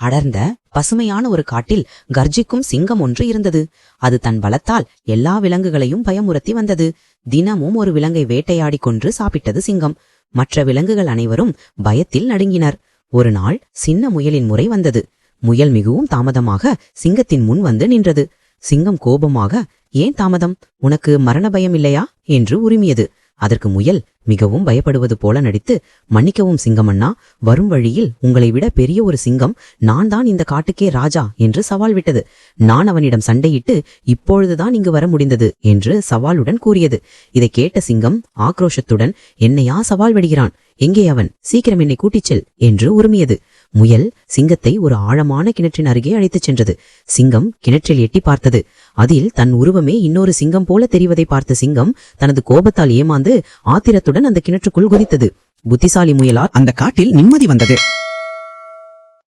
அடர்ந்த பசுமையான ஒரு காட்டில் கர்ஜிக்கும் சிங்கம் ஒன்று இருந்தது. அது தன் பலத்தால் எல்லா விலங்குகளையும் பயமுறுத்தி வந்தது. தினமும் ஒரு விலங்கை வேட்டையாடி கொன்று சாப்பிட்டது சிங்கம். மற்ற விலங்குகள் அனைவரும் பயத்தில் நடுங்கினர். ஒரு நாள் சின்ன முயலின் முறை வந்தது. முயல் மிகவும் தாமதமாக சிங்கத்தின் முன் வந்து நின்றது. சிங்கம் கோபமாக ஏன் தாமதம்? உனக்கு மரண பயம் இல்லையா என்று உரிமியது. அதற்கு முயல் மிகவும் பயப்படுவது போல நடித்து மன்னிக்கவும் சிங்கமண்ணா வரும் வழியில் உங்களை விட பெரிய ஒரு சிங்கம் நான் தான் இந்த காட்டுக்கே ராஜா என்று சவால் விட்டது. நான் அவனிடம் சண்டையிட்டு இப்பொழுதுதான் இங்கு வர முடிந்தது என்று சவாலுடன் கூறியது. இதை கேட்ட சிங்கம் ஆக்ரோஷத்துடன் என்னையா சவால் விடுகிறான்? எங்கே அவன்? சீக்கிரம் என்னை கூட்டிச் செல் என்று உருமியது. முயல் சிங்கத்தை ஒரு ஆழமான கிணற்றின் அருகே அழைத்துச் சென்றது. சிங்கம் கிணற்றில் எட்டி பார்த்தது. அதில் தன் உருவமே இன்னொரு சிங்கம் போல தெரிவதை பார்த்த சிங்கம் தனது கோபத்தால் ஏமாந்து ஆத்திரத்துடன் அந்த கிணற்றுக்குள் குதித்தது. புத்திசாலி முயலால் அந்த காட்டில் நிம்மதி வந்தது.